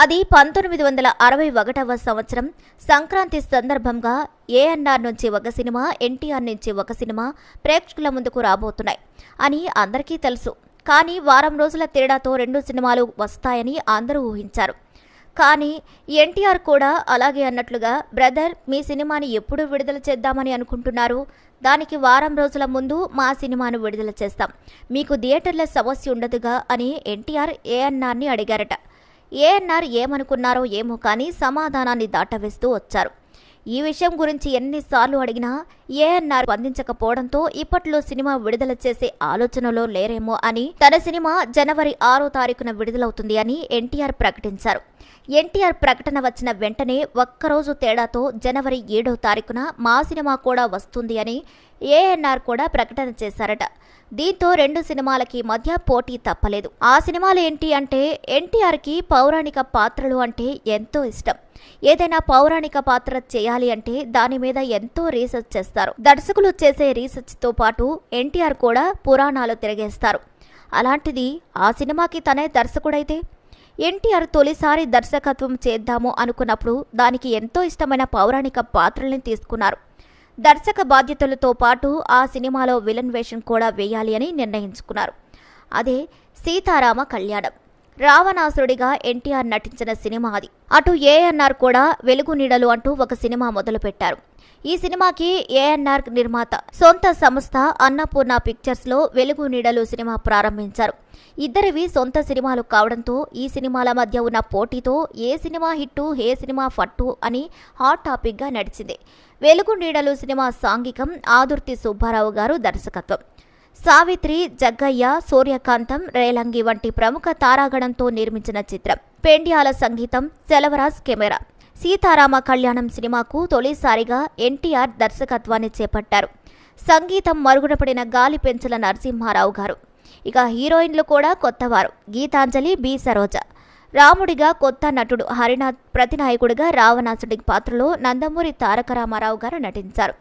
అది పంతొమ్మిది వందల అరవై ఒకటవ సంవత్సరం. సంక్రాంతి సందర్భంగా ఏఎన్ఆర్ నుంచి ఒక సినిమా ఎన్టీఆర్ నుంచి ఒక సినిమా ప్రేక్షకుల ముందుకు రాబోతున్నాయి అని అందరికీ తెలుసు. కానీ వారం రోజుల తేడాతో రెండు సినిమాలు వస్తాయని అందరూ ఊహించారు. కానీ ఎన్టీఆర్ కూడా అలాగే అన్నట్లుగా బ్రదర్ మీ సినిమాని ఎప్పుడు విడుదల చేద్దామని అనుకుంటున్నారు? దానికి వారం రోజుల ముందు మా సినిమాను విడుదల చేస్తాం. మీకు థియేటర్ల సమస్య ఉండదుగా అని ఎన్టీఆర్ ఏఎన్ఆర్ని అడిగారట. ఏఎన్ఆర్ ఏమనుకున్నారో ఏమో కానీ సమాధానాన్ని దాటవేస్తూ వచ్చారు. ఈ విషయం గురించి ఎన్నిసార్లు అడిగినా ఏఎన్ఆర్ స్పందించకపోవడంతో ఇప్పట్లో సినిమా విడుదల చేసే ఆలోచనలో లేరేమో అని తన సినిమా జనవరి ఆరో తారీఖున విడుదలవుతుంది అని ఎన్టీఆర్ ప్రకటించారు. ఎన్టీఆర్ ప్రకటన వచ్చిన వెంటనే ఒక్కరోజు తేడాతో జనవరి ఏడో తారీఖున మా సినిమా కూడా వస్తుంది అని ఏఎన్ఆర్ కూడా ప్రకటన చేశారట. దీంతో రెండు సినిమాలకి మధ్య పోటీ తప్పలేదు. ఆ సినిమాలు ఏంటి అంటే ఎన్టీఆర్కి పౌరాణిక పాత్రలు అంటే ఎంతో ఇష్టం. ఏదైనా పౌరాణిక పాత్ర చేయాలి అంటే దాని మీద ఎంతో రీసెర్చ్ చేస్తారు. దర్శకులు చేసే రీసెర్చ్తో పాటు ఎన్టీఆర్ కూడా పురాణాలు తిరగేస్తారు. అలాంటిది ఆ సినిమాకి తనే దర్శకుడైతే ఎన్టీఆర్ తొలిసారి దర్శకత్వం చేద్దాము అనుకున్నప్పుడు దానికి ఎంతో ఇష్టమైన పౌరాణిక పాత్రల్ని తీసుకున్నారు. దర్శక బాధ్యతలతో పాటు ఆ సినిమాలో విలన్ వేషం కూడా వేయాలి అని నిర్ణయించుకున్నారు. అదే సీతారామ కళ్యాణం. రావణాసురుడిగా ఎన్టీఆర్ నటించిన సినిమా అది. అటు ఏఎన్ఆర్ కూడా వెలుగు నీడలు అంటూ ఒక సినిమా మొదలుపెట్టారు. ఈ సినిమాకి ఏఎన్ఆర్ నిర్మాత సొంత సంస్థ అన్నపూర్ణ పిక్చర్స్లో వెలుగు నీడలు సినిమా ప్రారంభించారు. ఇద్దరివి సొంత సినిమాలు కావడంతో ఈ సినిమాల మధ్య ఉన్న పోటీతో ఏ సినిమా హిట్టు ఏ సినిమా ఫట్టు అని హాట్ టాపిక్గా నడిచింది. వెలుగు నీడలు సినిమా సాంఘికం ఆదుర్తి సుబ్బారావు గారు దర్శకత్వం. సావిత్రి జగ్గయ్య సూర్యకాంతం రేలంగి వంటి ప్రముఖ తారాగణంతో నిర్మించిన చిత్రం. పెండ్యాల సంగీతం సెలవరాజ్ కెమెరా. సీతారామ కళ్యాణం సినిమాకు తొలిసారిగా ఎన్టీఆర్ దర్శకత్వాన్ని చేపట్టారు. సంగీతం మరుగున పడిన గాలి పెంచల నరసింహారావు గారు. ఇక హీరోయిన్లు కూడా కొత్తవారు. గీతాంజలి బి. సరోజ. రాముడిగా కొత్త నటుడు హరినాథ్ ప్రతినాయకుడిగా రావణాసుడి పాత్రలో నందమూరి తారక రామారావు గారు నటించారు.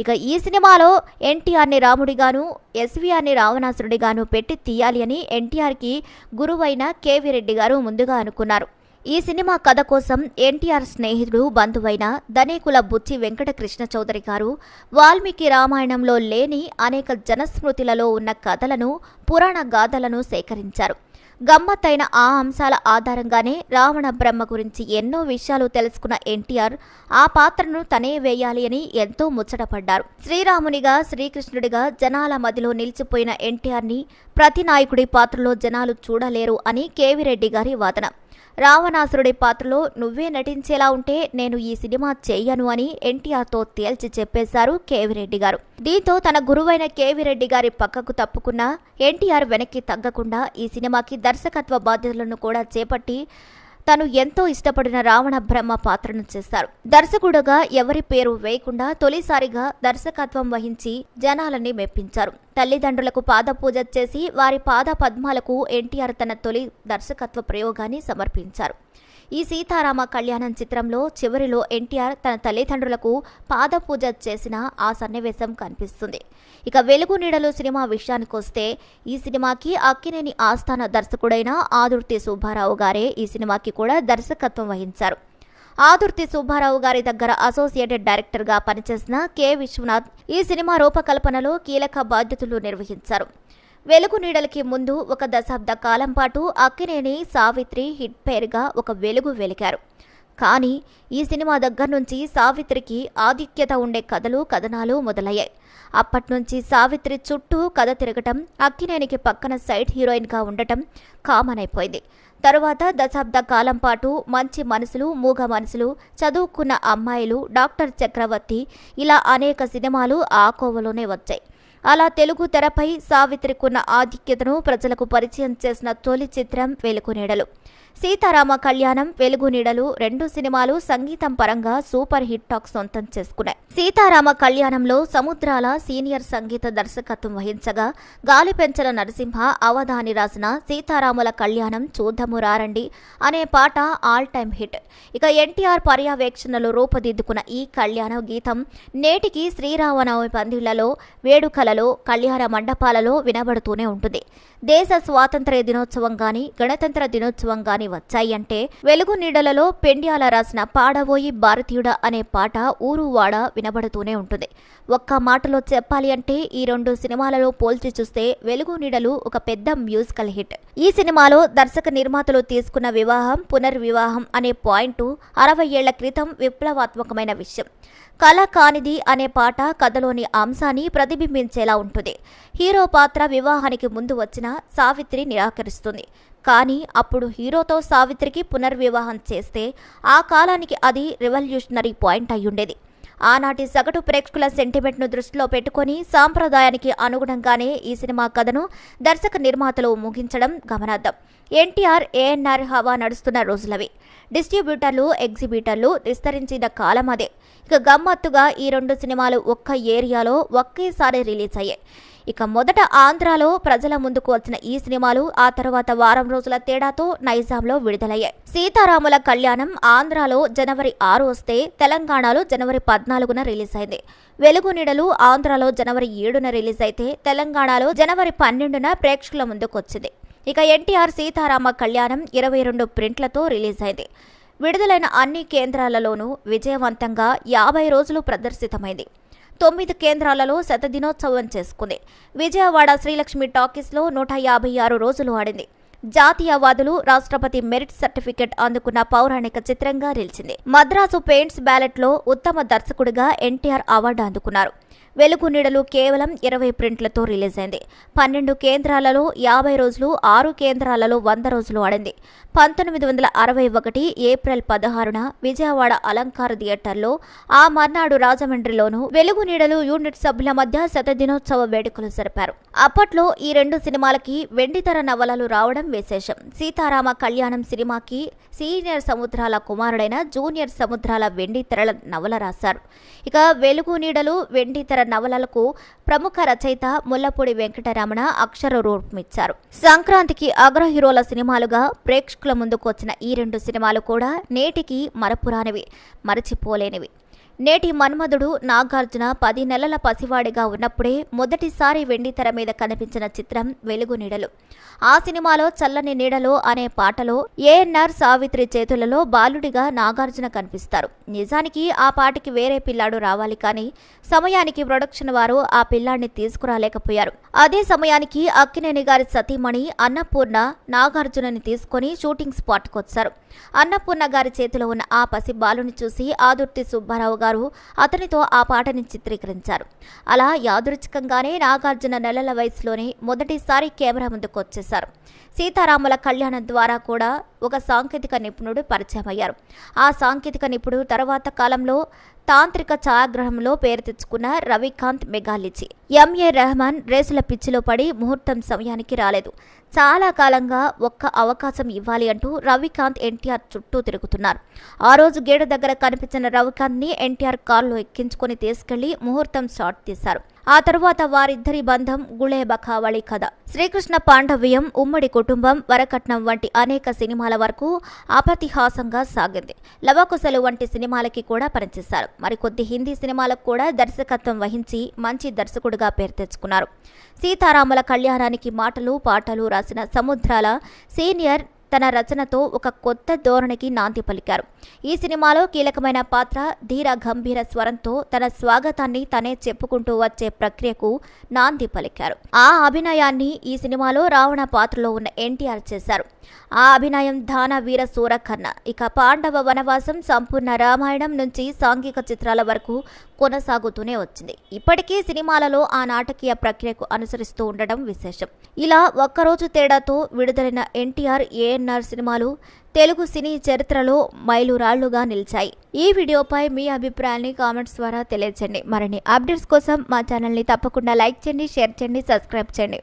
ఇక ఈ సినిమాలో ఎన్టీఆర్ని రాముడిగాను ఎస్వీఆర్ని రావణాసురుడిగాను పెట్టి తీయాలి అని ఎన్టీఆర్కి గురువైన కేవీ రెడ్డి గారు ముందుగా అనుకున్నారు. ఈ సినిమా కథ కోసం ఎన్టీఆర్ స్నేహితుడు బంధువైన ధనేకుల బుచ్చి వెంకటకృష్ణ చౌదరి గారు వాల్మీకి రామాయణంలో లేని అనేక జనస్మృతులలో ఉన్న కథలను పురాణ గాథలను సేకరించారు. గమ్మత్తైన ఆ అంశాల ఆధారంగానే రావణ బ్రహ్మ గురించి ఎన్నో విషయాలు తెలుసుకున్న ఎన్టీఆర్ ఆ పాత్రను తనే వేయాలి అని ఎంతో ముచ్చటపడ్డారు. శ్రీరామునిగా శ్రీకృష్ణుడిగా జనాల మదిలో నిలిచిపోయిన ఎన్టీఆర్ని ప్రతి నాయకుడి పాత్రలో జనాలు చూడలేరు అని కేవిరెడ్డి గారి వాదన. రావణాసురుడి పాత్రలో నువ్వే నటించేలా ఉంటే నేను ఈ సినిమా చేయను అని ఎన్టీఆర్తో తేల్చి చెప్పేశారు కేవిరెడ్డి గారు. దీంతో తన గురువైన కేవిరెడ్డి గారి పక్కకు తప్పుకున్న ఎన్టీఆర్ వెనక్కి తగ్గకుండా ఈ సినిమాకి దర్శకత్వ బాధ్యతలను కూడా చేపట్టి తను ఎంతో ఇష్టపడిన రావణ బ్రహ్మ పాత్రను చేశారు దర్శకుడుగా ఎవరి పేరు వేయకుండా తొలిసారిగా దర్శకత్వం వహించి జనాలని మెప్పించారు. తల్లిదండ్రులకు పాదపూజ చేసి వారి పాద పద్మాలకు ఎన్టీఆర్ తన తొలి దర్శకత్వ ప్రయోగాన్ని సమర్పించారు. ఈ సీతారామ కళ్యాణం చిత్రంలో చివరిలో ఎన్టీఆర్ తన తల్లిదండ్రులకు పాదపూజ చేసిన ఆ సన్నివేశం కనిపిస్తుంది. ఇక వెలుగు నీడలు సినిమా విషయానికొస్తే ఈ సినిమాకి అక్కినేని ఆస్థాన దర్శకుడైన ఆదుర్తి సుబ్బారావు గారే ఈ సినిమాకి కూడా దర్శకత్వం వహించారు. ఆదుర్తి సుబ్బారావు గారి దగ్గర అసోసియేటెడ్ డైరెక్టర్గా పనిచేసిన కె. విశ్వనాథ్ ఈ సినిమా రూపకల్పనలో కీలక బాధ్యతలు నిర్వహించారు. వెలుగు నీడలకి ముందు ఒక దశాబ్ద కాలం పాటు అక్కినేని సావిత్రి హిట్ పేరుగా ఒక వెలుగు వెలిగారు కానీ ఈ సినిమా దగ్గర నుంచి సావిత్రికి ఆధిక్యత ఉండే కథలు కథనాలు మొదలయ్యాయి. అప్పటినుంచి సావిత్రి చుట్టూ కథ తిరగటం అక్కినేనికి పక్కన సైడ్ హీరోయిన్గా ఉండటం కామన్ అయిపోయింది తరువాత దశాబ్ద కాలం పాటు మంచి మనసులు మూగ మనసులు చదువుకున్న అమ్మాయిలు డాక్టర్ చక్రవర్తి ఇలా అనేక సినిమాలు ఆ కోవలోనే వచ్చాయి. అలా తెలుగు తెరపై సావిత్రికున్న ఆధిక్యతను ప్రజలకు పరిచయం చేసిన తొలి చిత్రం వెలుగునీడలు సీతారామ కళ్యాణం వెలుగు నీడలు రెండు సినిమాలు సంగీతం పరంగా సూపర్ హిట్ టాక్ సొంతం చేసుకున్నాయి. సీతారామ కళ్యాణంలో సముద్రాల సీనియర్ సంగీత దర్శకత్వం వహించగా గాలిపెంచల నరసింహ అవధాని రాసిన సీతారాముల కళ్యాణం చూద్దాము రారండి అనే పాట ఆల్ టైమ్ హిట్. ఇక ఎన్టీఆర్ పర్యవేక్షణలో రూపుదిద్దుకున్న ఈ కళ్యాణ గీతం నేటికి శ్రీరామనవమి పందిళ్ళలో వేడుకలలో కళ్యాణ మండపాలలో వినబడుతూనే ఉంటుంది. దేశ స్వాతంత్ర్య దినోత్సవం గాని గణతంత్ర దినోత్సవం గాని వచ్చాయి అంటే వెలుగు నీడలలో పెండ్యాల రాసిన పాడబోయి భారతీయుడ అనే పాట ఊరు వాడ వినబడుతూనే ఉంటుంది. ఒక్క మాటలో చెప్పాలి అంటే ఈ రెండు సినిమాలలో పోల్చి చూస్తే వెలుగు నీడలు ఒక పెద్ద మ్యూజికల్ హిట్. ఈ సినిమాలో దర్శక నిర్మాతలు తీసుకున్న వివాహం పునర్వివాహం అనే పాయింట్ అరవై ఏళ్ళ క్రితం విప్లవాత్మకమైన విషయం. కళ కానిది అనే పాట కథలోని అంశాన్ని ప్రతిబింబించేలా ఉంటుంది. హీరో పాత్ర వివాహానికి ముందు వచ్చిన సావిత్రి నిరాకరిస్తుంది. కానీ అప్పుడు హీరోతో సావిత్రికి పునర్వివాహం చేస్తే ఆ కాలానికి అది రెవల్యూషనరీ పాయింట్ అయ్యుండేది ఆనాటి సగటు ప్రేక్షకుల సెంటిమెంట్ను దృష్టిలో పెట్టుకొని సాంప్రదాయానికి అనుగుణంగానే ఈ సినిమా కథను దర్శక నిర్మాతలు ముగించడం గమనార్థం ఎన్టీఆర్ ఏఎన్ఆర్ హవా నడుస్తున్న రోజులవి. డిస్ట్రిబ్యూటర్లు ఎగ్జిబిటర్లు విస్తరించిన కాలం అదే. ఇక గమ్మత్తుగా ఈ రెండు సినిమాలు ఒక్క ఏరియాలో ఒకేసారి రిలీజ్ అయ్యాయి. ఇక మొదట ఆంధ్రాలో ప్రజల ముందుకు వచ్చిన ఈ సినిమాలు ఆ తర్వాత వారం రోజుల తేడాతో నైజాంలో విడుదలయ్యాయి. సీతారాముల కళ్యాణం ఆంధ్రాలో జనవరి ఆరు వస్తే తెలంగాణలో జనవరి పద్నాలుగున రిలీజ్ అయింది. వెలుగు నీడలు ఆంధ్రాలో జనవరి ఏడున రిలీజ్ అయితే తెలంగాణలో జనవరి పన్నెండున ప్రేక్షకుల ముందుకు వచ్చింది. ఇక ఎన్టీఆర్ సీతారామ కళ్యాణం ఇరవై రెండు ప్రింట్లతో రిలీజ్ అయింది. విడుదలైన అన్ని కేంద్రాలలోనూ విజయవంతంగా యాభై రోజులు ప్రదర్శితమైంది. తొమ్మిది కేంద్రాలలో శతదినోత్సవం చేసుకుంది. విజయవాడ శ్రీలక్ష్మి టాకీస్లో నూట యాభై ఆరు రోజులు ఆడింది. జాతీయవాదులు రాష్ట్రపతి మెరిట్ సర్టిఫికెట్ అందుకున్న పౌరాణిక చిత్రంగా నిలిచింది. మద్రాసు పెయింట్స్ బ్యాలెట్లో ఉత్తమ దర్శకుడిగా ఎన్టీఆర్ అవార్డు అందుకున్నారు. వెలుగు నీడలు కేవలం ఇరవై ప్రింట్లతో రిలీజ్ అయింది. పన్నెండు కేంద్రాలలో యాభై రోజులు ఆరు కేంద్రాలలో వంద రోజులు ఆడింది. పంతొమ్మిది వందల అరవై ఒకటి ఏప్రిల్ పదహారున విజయవాడ అలంకార థియేటర్లో ఆ మర్నాడు రాజమండ్రిలోనూ వెలుగు నీడలు యూనిట్ సభ్యుల మధ్య శతదినోత్సవ వేడుకలు జరిపారు. అప్పట్లో ఈ రెండు సినిమాలకి వెండితెర నవలలు రావడం విశేషం. సీతారామ కళ్యాణం సినిమాకి సీనియర్ సముద్రాల కుమారుడైన జూనియర్ సముద్రాల వెండితెరల నవల రాశారు. ఇక వెలుగు నీడలు వెండితెర నవలలకు ప్రముఖ రచయిత ముల్లపూడి వెంకటరమణ అక్షర రూపమిచ్చారు. సంక్రాంతికి అగ్ర హీరోల సినిమాలుగా ప్రేక్షకుల ముందుకు వచ్చిన ఈ రెండు సినిమాలు కూడా నేటికి మరపురానివి మరచిపోలేనివి. నేటి మన్మధుడు నాగార్జున పది నెలల పసివాడిగా ఉన్నప్పుడే మొదటిసారి వెండితెర మీద కనిపించిన చిత్రం వెలుగు నీడలు. ఆ సినిమాలో చల్లని నీడలో అనే పాటలో ఏఎన్ఆర్ సావిత్రి చేతులలో బాలుడిగా నాగార్జున కనిపిస్తారు. నిజానికి ఆ పాటకి వేరే పిల్లాడు రావాలి కానీ సమయానికి ప్రొడక్షన్ వారు ఆ పిల్లాడిని తీసుకురాలేకపోయారు. అదే సమయానికి అక్కినేని గారి సతీమణి అన్నపూర్ణ నాగార్జునని తీసుకొని షూటింగ్ స్పాట్కు వచ్చారు అన్నపూర్ణ గారి చేతిలో ఉన్న ఆ పసి బాలుని చూసి ఆదుర్తి సుబ్బారావు గారు అతనితో ఆ పాటని చిత్రీకరించారు. అలా యాదృచ్ఛికంగానే నాగార్జున నెలల వయసులోనే మొదటిసారి కెమెరా ముందుకు వచ్చేశారు. సీతారాముల కళ్యాణం ద్వారా కూడా ఒక సాంకేతిక నిపుణుడు పరిచయం అయ్యారు ఆ సాంకేతిక నిపుణుడు తర్వాత కాలంలో తాంత్రిక ఛాయాగ్రహంలో పేరు తెచ్చుకున్న రవికాంత్ మెగాలిచి. ఎంఏ రెహమాన్ రేసుల పిచ్చిలో పడి ముహూర్తం సమయానికి రాలేదు. చాలా కాలంగా ఒక్క అవకాశం ఇవ్వాలి అంటూ రవికాంత్ ఎన్టీఆర్ చుట్టూ తిరుగుతున్నారు. ఆ రోజు గేడ దగ్గర కనిపించిన రవికాంత్ని ఎన్టీఆర్ కారులో ఎక్కించుకొని తీసుకెళ్ళి ముహూర్తం షాట్ తీశారు. ఆ తరువాత వారిద్దరి బంధం గుళే బఖావళి కథ. శ్రీకృష్ణ పాండవ్యం ఉమ్మడి కుటుంబం వరకట్నం వంటి అనేక సినిమాల వరకు అపతిహాసంగా సాగింది. లవకుశలు వంటి సినిమాలకి కూడా పనిచేశారు. మరికొద్ది హిందీ సినిమాలకు కూడా దర్శకత్వం వహించి మంచి దర్శకుడిగా పేరు తెచ్చుకున్నారు. సీతారాముల కళ్యాణానికి మాటలు పాటలు రాసిన సముద్రాల సీనియర్ తన రచనతో ఒక కొత్త ధోరణికి నాంది పలికారు. ఈ సినిమాలో కీలకమైన పాత్ర ధీర గంభీర స్వరంతో తన స్వాగతాన్ని తనే చెప్పుకుంటూ వచ్చే ప్రక్రియకు నాంది పలికారు. ఆ అభినయాన్ని ఈ సినిమాలో రావణ పాత్రలో ఉన్న ఎన్టీఆర్ చేశారు. ఆ అభినయం దాన వీర సూరకన్న ఇక పాండవ వనవాసం సంపూర్ణ రామాయణం నుంచి సాంఘిక చిత్రాల వరకు కొనసాగుతూనే వచ్చింది. ఇప్పటికీ సినిమాలలో ఆ నాటకీయ ప్రక్రియకు అనుసరిస్తూ ఉండడం విశేషం. ఇలా ఒక్కరోజు తేడాతో విడుదలైన ఎన్టీఆర్ ఏఎన్ఆర్ సినిమాలు తెలుగు సినీ చరిత్రలో మైలురాళ్ళుగా నిలిచాయి. ఈ వీడియోపై మీ అభిప్రాయాన్ని కామెంట్స్ ద్వారా తెలియజేయండి మరిన్ని అప్డేట్స్ కోసం మా ఛానల్ని తప్పకుండా లైక్ చేయండి షేర్ చేయండి సబ్స్క్రైబ్ చేయండి.